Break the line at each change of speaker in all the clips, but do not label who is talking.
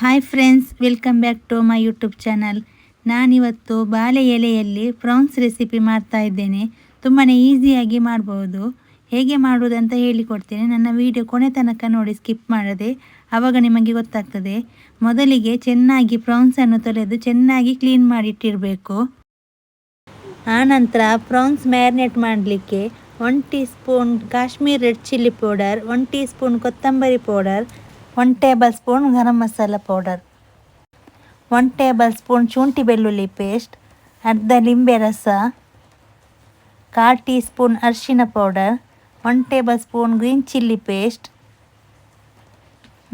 Hi friends, welcome back to my YouTube channel. ನಾನಿವತ್ತು ಬಾಳೆ ಎಲೆಯಲ್ಲಿ ಪ್ರಾನ್ಸ್ ರೆಸಿಪಿ ಮಾಡ್ತಾ ಇದ್ದೇನೆ. ತುಂಬಾ ಈಸಿಯಾಗಿ ಮಾಡ್ಬೋದು. ಹೇಗೆ ಮಾಡುವುದಂತ ಹೇಳಿಕೊಡ್ತೇನೆ. ನನ್ನ ವಿಡಿಯೋ ಕೊನೆ ತನಕ ನೋಡಿ ಸ್ಕಿಪ್ ಮಾಡದೆ ಆವಾಗ ನಿಮಗೆ ಗೊತ್ತಾಗ್ತದೆ. ಮೊದಲಿಗೆ ಚೆನ್ನಾಗಿ ಪ್ರಾನ್ಸನ್ನು ತೊಳೆದು ಚೆನ್ನಾಗಿ ಕ್ಲೀನ್ ಮಾಡಿಟ್ಟಿರಬೇಕು. ಆನಂತರ ಪ್ರಾನ್ಸ್ ಮ್ಯಾರಿನೇಟ್ ಮಾಡಲಿಕ್ಕೆ one teaspoon Kashmir red chilli powder, one teaspoon ಕೊತ್ತಂಬರಿ powder one tablespoon garam masala powder one tablespoon ಶುಂಠಿ ಬೆಳ್ಳುಳ್ಳಿ ಪೇಸ್ಟ್ ಅರ್ಧ ಲಿಂಬೆ ರಸ ಕಾಲು ಟೀ ಸ್ಪೂನ್ ಅರಿಶಿನ powder one tablespoon green chilli paste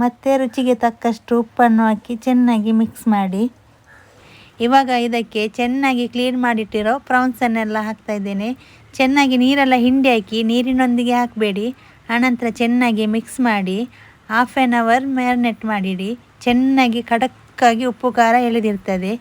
ಮತ್ತು ರುಚಿಗೆ ತಕ್ಕಷ್ಟು ಉಪ್ಪನ್ನು ಹಾಕಿ ಚೆನ್ನಾಗಿ ಮಿಕ್ಸ್ ಮಾಡಿ. ಇವಾಗ ಇದಕ್ಕೆ ಚೆನ್ನಾಗಿ ಕ್ಲೀನ್ ಮಾಡಿಟ್ಟಿರೋ ಪ್ರಾನ್ಸನ್ನೆಲ್ಲ ಹಾಕ್ತಾ ಇದ್ದೇನೆ. ಚೆನ್ನಾಗಿ ನೀರೆಲ್ಲ ಹಿಂಡಿ ಹಾಕಿ ನೀರಿನೊಂದಿಗೆ ಹಾಕಬೇಡಿ. ಆನಂತರ ಚೆನ್ನಾಗಿ ಮಿಕ್ಸ್ ಮಾಡಿ. ಹಾಫ್ ಆ್ಯನ್ ಅವರ್ ಮ್ಯಾರಿನೇಟ್ ಮಾಡಿಡಿ. ಚೆನ್ನಾಗಿ ಖಡಕ್ಕಾಗಿ ಉಪ್ಪು, ಖಾರ ಎಳೆದಿರ್ತದೆ.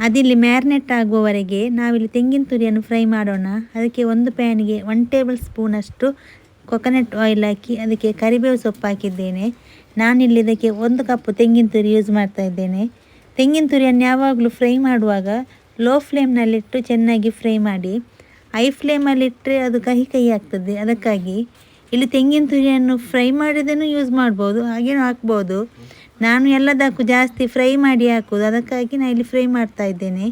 ಅದಿಲ್ಲಿ ಮ್ಯಾರಿನೇಟ್ ಆಗುವವರೆಗೆ ನಾವಿಲ್ಲಿ ತೆಂಗಿನ ತುರಿಯನ್ನು ಫ್ರೈ ಮಾಡೋಣ. ಅದಕ್ಕೆ ಒಂದು ಪ್ಯಾನಿಗೆ ಒನ್ ಟೇಬಲ್ ಸ್ಪೂನಷ್ಟು ಕೊಕೊನಟ್ ಆಯಿಲ್ ಹಾಕಿ ಅದಕ್ಕೆ ಕರಿಬೇವು ಸೊಪ್ಪು ಹಾಕಿದ್ದೇನೆ. ನಾನಿಲ್ಲಿ ಇದಕ್ಕೆ ಒಂದು ಕಪ್ಪು ತೆಂಗಿನ ತುರಿ ಯೂಸ್ ಮಾಡ್ತಾ ಇದ್ದೇನೆ. ತೆಂಗಿನ ತುರಿಯನ್ನು ಯಾವಾಗಲೂ ಫ್ರೈ ಮಾಡುವಾಗ ಲೋ ಫ್ಲೇಮ್ನಲ್ಲಿಟ್ಟು ಚೆನ್ನಾಗಿ ಫ್ರೈ ಮಾಡಿ. ಐ ಫ್ಲೇಮಲ್ಲಿಟ್ಟರೆ ಅದು ಕಹಿ ಕಹಿ ಆಗ್ತದೆ. ಅದಕ್ಕಾಗಿ ಇಲ್ಲಿ ತೆಂಗಿನ ತುರಿಯನ್ನು ಫ್ರೈ ಮಾಡಿದನ್ನು ಯೂಸ್ ಮಾಡ್ಬೋದು, ಹಾಗೇನೂ ಹಾಕ್ಬೋದು. ನಾನು ಎಲ್ಲದಕ್ಕೂ ಜಾಸ್ತಿ ಫ್ರೈ ಮಾಡಿ ಹಾಕೋದು ಅದಕ್ಕಾಗಿ ನಾನು ಇಲ್ಲಿ ಫ್ರೈ ಮಾಡ್ತಾ ಇದ್ದೇನೆ.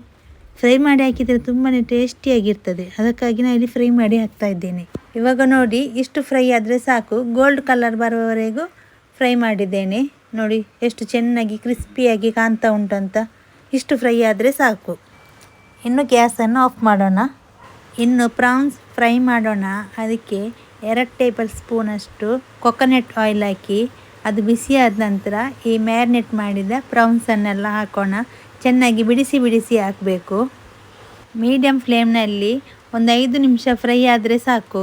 ಫ್ರೈ ಮಾಡಿ ಹಾಕಿದರೆ ತುಂಬಾ ಟೇಸ್ಟಿಯಾಗಿರ್ತದೆ ಅದಕ್ಕಾಗಿ ನಾನು ಇಲ್ಲಿ ಫ್ರೈ ಮಾಡಿ ಹಾಕ್ತಾ ಇದ್ದೇನೆ. ಇವಾಗ ನೋಡಿ, ಇಷ್ಟು ಫ್ರೈ ಆದರೆ ಸಾಕು. ಗೋಲ್ಡ್ ಕಲರ್ ಬರುವವರೆಗೂ ಫ್ರೈ ಮಾಡಿದ್ದೇನೆ. ನೋಡಿ, ಎಷ್ಟು ಚೆನ್ನಾಗಿ ಕ್ರಿಸ್ಪಿಯಾಗಿ ಕಾಣ್ತಾ ಉಂಟಂತ. ಇಷ್ಟು ಫ್ರೈ ಆದರೆ ಸಾಕು. ಇನ್ನು ಗ್ಯಾಸನ್ನು ಆಫ್ ಮಾಡೋಣ. ಇನ್ನು ಪ್ರಾನ್ಸ್ ಫ್ರೈ ಮಾಡೋಣ. ಅದಕ್ಕೆ ಎರಡು ಟೇಬಲ್ ಸ್ಪೂನಷ್ಟು ಕೊಕೊನೆಟ್ ಆಯಿಲ್ ಹಾಕಿ, ಅದು ಬಿಸಿಯಾದ ನಂತರ ಈ ಮ್ಯಾರಿನೇಟ್ ಮಾಡಿದ ಪ್ರಾನ್ಸನ್ನೆಲ್ಲ ಹಾಕೋಣ. ಚೆನ್ನಾಗಿ ಬಿಡಿಸಿ ಬಿಡಿಸಿ ಹಾಕಬೇಕು. ಮೀಡಿಯಮ್ ಫ್ಲೇಮ್ನಲ್ಲಿ ಒಂದು ಐದು ನಿಮಿಷ ಫ್ರೈ ಆದರೆ ಸಾಕು.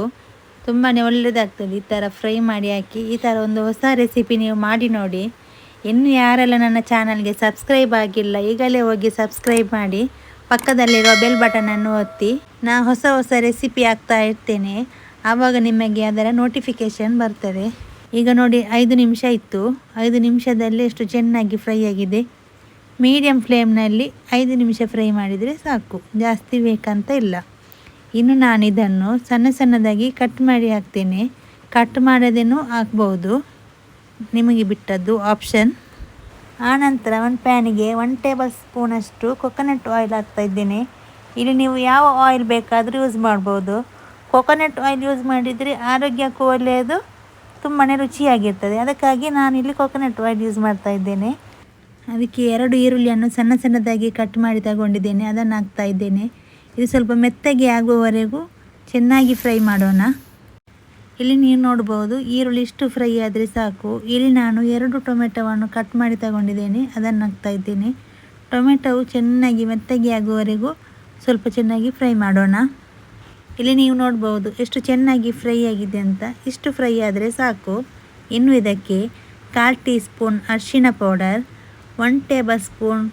ತುಂಬಾ ಒಳ್ಳೆಯದಾಗ್ತದೆ ಈ ಥರ ಫ್ರೈ ಮಾಡಿ ಹಾಕಿ. ಈ ಥರ ಒಂದು ಹೊಸ ರೆಸಿಪಿ ನೀವು ಮಾಡಿ ನೋಡಿ. ಇನ್ನು ಯಾರೆಲ್ಲ ನನ್ನ ಚಾನಲ್ಗೆ ಸಬ್ಸ್ಕ್ರೈಬ್ ಆಗಿಲ್ಲ, ಈಗಲೇ ಹೋಗಿ ಸಬ್ಸ್ಕ್ರೈಬ್ ಮಾಡಿ. ಪಕ್ಕದಲ್ಲಿರುವ ಬೆಲ್ ಬಟನನ್ನು ಒತ್ತಿ. ನಾನು ಹೊಸ ಹೊಸ ರೆಸಿಪಿ ಹಾಕ್ತಾ ಇರ್ತೇನೆ. ಆವಾಗ ನಿಮಗೆ ಅದರ ನೋಟಿಫಿಕೇಷನ್ ಬರ್ತದೆ. ಈಗ ನೋಡಿ, ಐದು ನಿಮಿಷ ಇತ್ತು. ಐದು ನಿಮಿಷದಲ್ಲಿ ಎಷ್ಟು ಚೆನ್ನಾಗಿ ಫ್ರೈ ಆಗಿದೆ. ಮೀಡಿಯಮ್ ಫ್ಲೇಮ್ನಲ್ಲಿ ಐದು ನಿಮಿಷ ಫ್ರೈ ಮಾಡಿದರೆ ಸಾಕು. ಜಾಸ್ತಿ ಬೇಕಂತ ಇಲ್ಲ. ಇನ್ನು ನಾನು ಇದನ್ನು ಸಣ್ಣ ಸಣ್ಣದಾಗಿ ಕಟ್ ಮಾಡಿ ಹಾಕ್ತೇನೆ. ಕಟ್ ಮಾಡೋದೇನೂ ಹಾಕ್ಬೋದು ನಿಮಗೆ ಬಿಟ್ಟದ್ದು ಆಪ್ಷನ್ ಆನಂತರ ಒಂದು ಪ್ಯಾನಿಗೆ ಒನ್ ಟೇಬಲ್ ಸ್ಪೂನಷ್ಟು ಕೊಕೊನಟ್ ಆಯಿಲ್ ಹಾಕ್ತಾ ಇದ್ದೇನೆ. ಇಲ್ಲಿ ನೀವು ಯಾವ ಆಯಿಲ್ ಬೇಕಾದರೂ ಯೂಸ್ ಮಾಡ್ಬೋದು. ಕೊಕೊನಟ್ ಆಯಿಲ್ ಯೂಸ್ ಮಾಡಿದರೆ ಆರೋಗ್ಯಕ್ಕೂ ಒಳ್ಳೆಯದು ತುಂಬಾ ರುಚಿಯಾಗಿರ್ತದೆ. ಅದಕ್ಕಾಗಿ ನಾನಿಲ್ಲಿ ಕೊಕೊನಟ್ ಆಯಿಲ್ ಯೂಸ್ ಮಾಡ್ತಾ ಇದ್ದೇನೆ. ಅದಕ್ಕೆ ಎರಡು ಈರುಳ್ಳಿಯನ್ನು ಸಣ್ಣ ಸಣ್ಣದಾಗಿ ಕಟ್ ಮಾಡಿ ತಗೊಂಡಿದ್ದೇನೆ, ಅದನ್ನು ಹಾಕ್ತಾ ಇದ್ದೇನೆ. ಇದು ಸ್ವಲ್ಪ ಮೆತ್ತಗೆ ಆಗುವವರೆಗೂ ಚೆನ್ನಾಗಿ ಫ್ರೈ ಮಾಡೋಣ. ಇಲ್ಲಿ ನೀವು ನೋಡ್ಬೋದು, ಈರುಳ್ಳಿ ಇಷ್ಟು ಫ್ರೈ ಆದರೆ ಸಾಕು. ಇಲ್ಲಿ ನಾನು ಎರಡು ಟೊಮೆಟೊವನ್ನು ಕಟ್ ಮಾಡಿ ತಗೊಂಡಿದ್ದೇನೆ, ಅದನ್ನು ಹಾಕ್ತಾ ಇದ್ದೇನೆ. ಟೊಮೆಟೊವು ಚೆನ್ನಾಗಿ ಮೆತ್ತಗೆ ಆಗುವವರೆಗೂ ಸ್ವಲ್ಪ ಚೆನ್ನಾಗಿ ಫ್ರೈ ಮಾಡೋಣ. ಇಲ್ಲಿ ನೀವು ನೋಡ್ಬೋದು ಎಷ್ಟು ಚೆನ್ನಾಗಿ ಫ್ರೈ ಆಗಿದೆ ಅಂತ. ಇಷ್ಟು ಫ್ರೈ ಆದರೆ ಸಾಕು. ಇನ್ನು ಇದಕ್ಕೆ ಕಾಲು ಟೀ ಸ್ಪೂನ್ ಅರಿಶಿನ powder, one tablespoon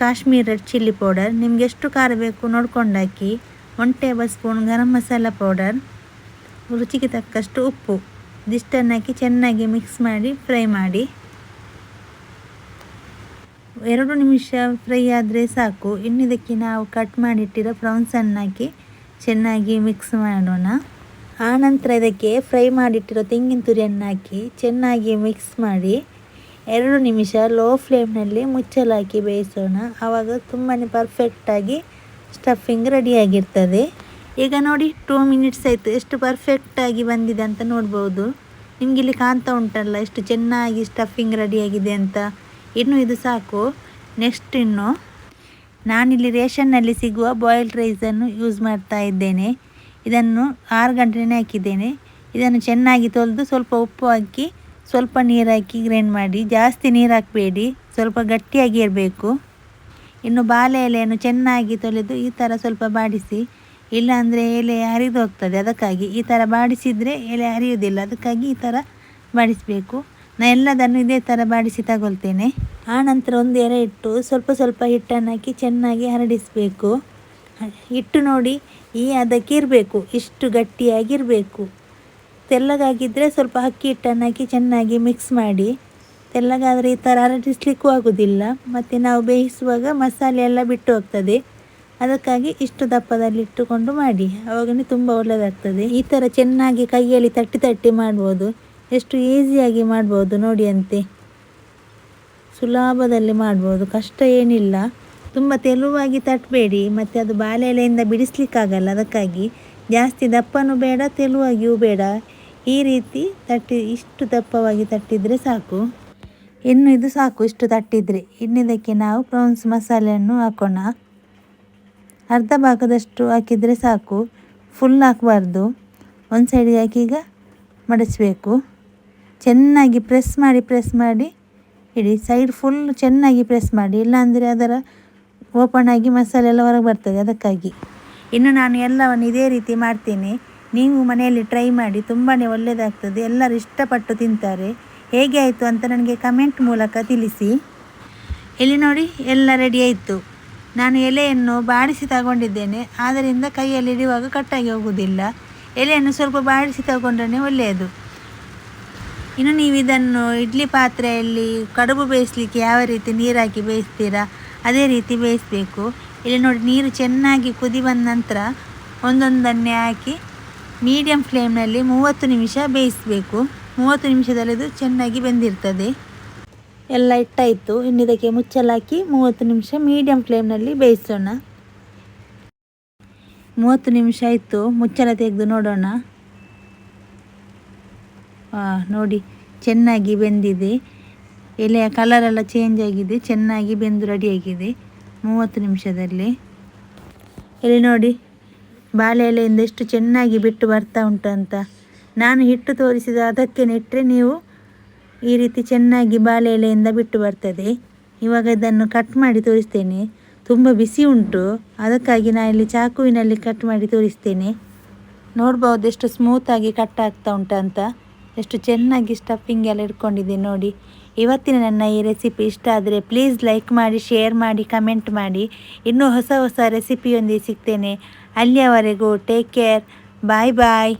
Kashmir red chilli powder. ನಿಮ್ಗೆ ಎಷ್ಟು ಖಾರ ಬೇಕು ನೋಡ್ಕೊಂಡಾಕಿ one tablespoon garam masala powder, ರುಚಿಗೆ ತಕ್ಕಷ್ಟು ಉಪ್ಪು. ಇದಿಷ್ಟನ್ನು ಹಾಕಿ ಚೆನ್ನಾಗಿ ಮಿಕ್ಸ್ ಮಾಡಿ ಫ್ರೈ ಮಾಡಿ. ಎರಡು ನಿಮಿಷ ಫ್ರೈ ಆದರೆ ಸಾಕು. ಇನ್ನು ಇದಕ್ಕೆ ನಾವು ಕಟ್ ಮಾಡಿಟ್ಟಿರೋ ಪ್ರಾನ್ಸನ್ನು ಹಾಕಿ ಚೆನ್ನಾಗಿ ಮಿಕ್ಸ್ ಮಾಡೋಣ. ಆನಂತರ ಇದಕ್ಕೆ ಫ್ರೈ ಮಾಡಿಟ್ಟಿರೋ ತೆಂಗಿನ ತುರಿಯನ್ನು ಹಾಕಿ ಚೆನ್ನಾಗಿ ಮಿಕ್ಸ್ ಮಾಡಿ ಎರಡು ನಿಮಿಷ ಲೋ ಫ್ಲೇಮ್ನಲ್ಲಿ ಮುಚ್ಚಲಾಕಿ ಬೇಯಿಸೋಣ. ಆವಾಗ ತುಂಬಾ ಪರ್ಫೆಕ್ಟಾಗಿ ಸ್ಟಫಿಂಗ್ ರೆಡಿಯಾಗಿರ್ತದೆ ಈಗ ನೋಡಿ ಟೂ ಮಿನಿಟ್ಸ್ ಆಯಿತು. ಎಷ್ಟು ಪರ್ಫೆಕ್ಟಾಗಿ ಬಂದಿದೆ ಅಂತ ನೋಡ್ಬೋದು. ನಿಮಗೆ ಇಲ್ಲಿ ಕಾಣ್ತಾ ಉಂಟಲ್ಲ ಎಷ್ಟು ಚೆನ್ನಾಗಿ ಸ್ಟಫಿಂಗ್ ರೆಡಿಯಾಗಿದೆ ಅಂತ. ಇನ್ನು ಇದು ಸಾಕು. ನೆಕ್ಸ್ಟ್ ಇನ್ನು ನಾನಿಲ್ಲಿ ರೇಷನ್ನಲ್ಲಿ ಸಿಗುವ ಬಾಯ್ಲ್ಡ್ ರೈಸನ್ನು ಯೂಸ್ ಮಾಡ್ತಾ ಇದ್ದೇನೆ. ಇದನ್ನು ಆರು ಗಂಟೆನೇ ಹಾಕಿದ್ದೇನೆ. ಇದನ್ನು ಚೆನ್ನಾಗಿ ತೊಳೆದು ಸ್ವಲ್ಪ ಉಪ್ಪು ಹಾಕಿ, ಸ್ವಲ್ಪ ನೀರು ಹಾಕಿ ಗ್ರೈಂಡ್ ಮಾಡಿ. ಜಾಸ್ತಿ ನೀರು ಹಾಕಬೇಡಿ, ಸ್ವಲ್ಪ ಗಟ್ಟಿಯಾಗಿ ಇರಬೇಕು. ಇನ್ನು ಬಾಳೆ ಎಲೆಯನ್ನು ಚೆನ್ನಾಗಿ ತೊಳೆದು ಈ ಥರ ಸ್ವಲ್ಪ ಬಾಡಿಸಿ. ಇಲ್ಲಾಂದರೆ ಎಲೆ ಹರಿದು ಹೋಗ್ತದೆ, ಅದಕ್ಕಾಗಿ. ಈ ಥರ ಬಾಡಿಸಿದರೆ ಎಲೆ ಹರಿಯೋದಿಲ್ಲ ಅದಕ್ಕಾಗಿ ಈ ಥರ ಬಾಡಿಸಬೇಕು. ನಾನು ಎಲ್ಲದನ್ನು ಇದೇ ಥರ ಬಾಡಿಸಿ ತಗೊಳ್ತೇನೆ. ಆನಂತರ ಒಂದು ಎರೆ ಇಟ್ಟು ಸ್ವಲ್ಪ ಸ್ವಲ್ಪ ಹಿಟ್ಟನ್ನು ಹಾಕಿ ಚೆನ್ನಾಗಿ ಹರಡಿಸಬೇಕು. ಹಿಟ್ಟು ನೋಡಿ ಈ ಅದಕ್ಕೆ ಇರಬೇಕು, ಇಷ್ಟು ಗಟ್ಟಿಯಾಗಿರಬೇಕು ತೆಲ್ಲಗಾಗಿದ್ದರೆ ಸ್ವಲ್ಪ ಅಕ್ಕಿ ಹಿಟ್ಟನ್ನು ಹಾಕಿ ಚೆನ್ನಾಗಿ ಮಿಕ್ಸ್ ಮಾಡಿ. ತೆಲ್ಲಗಾದರೆ ಈ ಥರ ಹರಡಿಸ್ಲಿಕ್ಕೂ ಆಗೋದಿಲ್ಲ. ಮತ್ತು ನಾವು ಬೇಯಿಸುವಾಗ ಮಸಾಲೆ ಎಲ್ಲ ಬಿಟ್ಟು ಹೋಗ್ತದೆ. ಅದಕ್ಕಾಗಿ ಇಷ್ಟು ದಪ್ಪದಲ್ಲಿ ಇಟ್ಟುಕೊಂಡು ಮಾಡಿ. ಅವಾಗನೇ ತುಂಬ ಒಳ್ಳೆಯದಾಗ್ತದೆ ಈ ಥರ ಚೆನ್ನಾಗಿ ಕೈಯಲ್ಲಿ ತಟ್ಟಿ ತಟ್ಟಿ ಮಾಡ್ಬೋದು. ಎಷ್ಟು ಈಸಿಯಾಗಿ ಮಾಡ್ಬೋದು ನೋಡಿ ಅಂತೆ. ಸುಲಭದಲ್ಲಿ ಮಾಡ್ಬೋದು, ಕಷ್ಟ ಏನಿಲ್ಲ. ತುಂಬ ತೆಳುವಾಗಿ ತಟ್ಟಬೇಡಿ ಮತ್ತು ಅದು ಬಾಳೆ ಎಲೆಯಿಂದ ಬಿಡಿಸ್ಲಿಕ್ಕಾಗಲ್ಲ, ಅದಕ್ಕಾಗಿ ಜಾಸ್ತಿ ದಪ್ಪನೂ ಬೇಡ, ತೆಳುವಾಗಿಯೂ ಬೇಡ. ಈ ರೀತಿ ತಟ್ಟಿ, ಇಷ್ಟು ದಪ್ಪವಾಗಿ ತಟ್ಟಿದರೆ ಸಾಕು. ಇನ್ನು ಇದು ಸಾಕು, ಇಷ್ಟು ತಟ್ಟಿದರೆ. ಇನ್ನಿದಕ್ಕೆ ನಾವು ಪ್ರಾನ್ಸ್ ಮಸಾಲೆಯನ್ನು ಹಾಕೋಣ. ಅರ್ಧ ಭಾಗದಷ್ಟು ಹಾಕಿದರೆ ಸಾಕು. ಫುಲ್ ಹಾಕಬಾರ್ದು. ಒಂದು ಸೈಡಿಗೆ ಹಾಕಿ ಈಗ ಮಡಿಸಬೇಕು ಚೆನ್ನಾಗಿ ಪ್ರೆಸ್ ಮಾಡಿ ಪ್ರೆಸ್ ಮಾಡಿ, ಇಡಿ ಸೈಡ್ ಫುಲ್ ಚೆನ್ನಾಗಿ ಪ್ರೆಸ್ ಮಾಡಿ, ಇಲ್ಲಾಂದರೆ ಅದರ ಓಪನ್ ಆಗಿ ಮಸಾಲೆ ಎಲ್ಲ ಹೊರಗೆ ಬರ್ತದೆ ಅದಕ್ಕಾಗಿ. ಇನ್ನು ನಾನು ಎಲ್ಲವನ್ನು ಇದೇ ರೀತಿ ಮಾಡ್ತೀನಿ. ನೀವು ಮನೆಯಲ್ಲಿ ಟ್ರೈ ಮಾಡಿ ತುಂಬಾ ಒಳ್ಳೆಯದಾಗ್ತದೆ ಎಲ್ಲರೂ ಇಷ್ಟಪಟ್ಟು ತಿಂತಾರೆ. ಹೇಗೆ ಆಯಿತು ಅಂತ ನನಗೆ ಕಮೆಂಟ್ ಮೂಲಕ ತಿಳಿಸಿ. ಇಲ್ಲಿ ನೋಡಿ, ಎಲ್ಲ ರೆಡಿ ಆಯಿತು. ನಾನು ಎಲೆಯನ್ನು ಬಾಡಿಸಿ ತಗೊಂಡಿದ್ದೇನೆ. ಆದ್ದರಿಂದ ಕೈಯಲ್ಲಿ ಇಡುವಾಗ ಕಟ್ಟಾಗಿ ಹೋಗುವುದಿಲ್ಲ. ಎಲೆಯನ್ನು ಸ್ವಲ್ಪ ಬಾಡಿಸಿ ತಗೊಂಡ್ರೆ ಒಳ್ಳೆಯದು. ಇನ್ನು ನೀವು ಇದನ್ನು ಇಡ್ಲಿ ಪಾತ್ರೆಯಲ್ಲಿ ಕಡುಬು ಬೇಯಿಸಲಿಕ್ಕೆ ಯಾವ ರೀತಿ ನೀರಾಕಿ ಬೇಯಿಸ್ತೀರಾ? ಅದೇ ರೀತಿ ಬೇಯಿಸಬೇಕು. ಇಲ್ಲಿ ನೋಡಿ, ನೀರು ಚೆನ್ನಾಗಿ ಕುದಿ ಬಂದ ನಂತರ ಒಂದೊಂದನ್ನೇ ಹಾಕಿ ಮೀಡಿಯಂ ಫ್ಲೇಮ್ನಲ್ಲಿ ಮೂವತ್ತು ನಿಮಿಷ ಬೇಯಿಸಬೇಕು. ಮೂವತ್ತು ನಿಮಿಷದಲ್ಲಿ ಇದು ಚೆನ್ನಾಗಿ ಬೆಂದಿರ್ತದೆ. ಎಲ್ಲ ಇಟ್ಟಾಯಿತು. ಇನ್ನು ಇದಕ್ಕೆ ಮುಚ್ಚಲಾಕಿ ಮೂವತ್ತು ನಿಮಿಷ ಮೀಡಿಯಂ ಫ್ಲೇಮ್ನಲ್ಲಿ ಬೇಯಿಸೋಣ. ಮೂವತ್ತು ನಿಮಿಷ ಆಯಿತು. ಮುಚ್ಚಲ ತೆಗೆದು ನೋಡೋಣ. ನೋಡಿ, ಚೆನ್ನಾಗಿ ಬೆಂದಿದೆ. ಎಲೆಯ ಕಲರೆಲ್ಲ ಚೇಂಜ್ ಆಗಿದೆ, ಚೆನ್ನಾಗಿ ಬೆಂದು ರೆಡಿಯಾಗಿದೆ ಮೂವತ್ತು ನಿಮಿಷದಲ್ಲಿ. ಇಲ್ಲಿ ನೋಡಿ, ಬಾಳೆ ಎಲೆಯಿಂದ ಎಷ್ಟು ಚೆನ್ನಾಗಿ ಬಿಟ್ಟು ಬರ್ತಾ ಉಂಟಂತ ನಾನು ಹಿಟ್ಟು ತೋರಿಸಿದ ಅದಕ್ಕೆ ನೆಟ್ಟರೆ ನೀವು ಈ ರೀತಿ ಚೆನ್ನಾಗಿ ಬಾಳೆ ಎಲೆಯಿಂದ ಬಿಟ್ಟು ಬರ್ತದೆ. ಇವಾಗ ಇದನ್ನು ಕಟ್ ಮಾಡಿ ತೋರಿಸ್ತೇನೆ. ತುಂಬ ಬಿಸಿ ಉಂಟು. ಅದಕ್ಕಾಗಿ ನಾನು ಇಲ್ಲಿ ಚಾಕುವಿನಲ್ಲಿ ಕಟ್ ಮಾಡಿ ತೋರಿಸ್ತೇನೆ. ನೋಡ್ಬೋದು ಎಷ್ಟು ಸ್ಮೂತಾಗಿ ಕಟ್ ಆಗ್ತಾ ಉಂಟಂತ. ಎಷ್ಟು ಚೆನ್ನಾಗಿ ಸ್ಟಫಿಂಗ್ ಎಲ್ಲ ಇಟ್ಕೊಂಡಿದೆ ನೋಡಿ. ಇವತ್ತಿನ ನನ್ನ ಈ ರೆಸಿಪಿ ಇಷ್ಟ ಆದರೆ ಪ್ಲೀಸ್ ಲೈಕ್ ಮಾಡಿ ಶೇರ್ ಮಾಡಿ ಕಮೆಂಟ್ ಮಾಡಿ. ಇನ್ನೂ ಹೊಸ ಹೊಸ ರೆಸಿಪಿಯೊಂದಿಗೆ ಸಿಗ್ತೇನೆ. ಅಲ್ಲಿಯವರೆಗೂ ಟೇಕ್ ಕೇರ್ ಬಾಯ್ ಬಾಯ್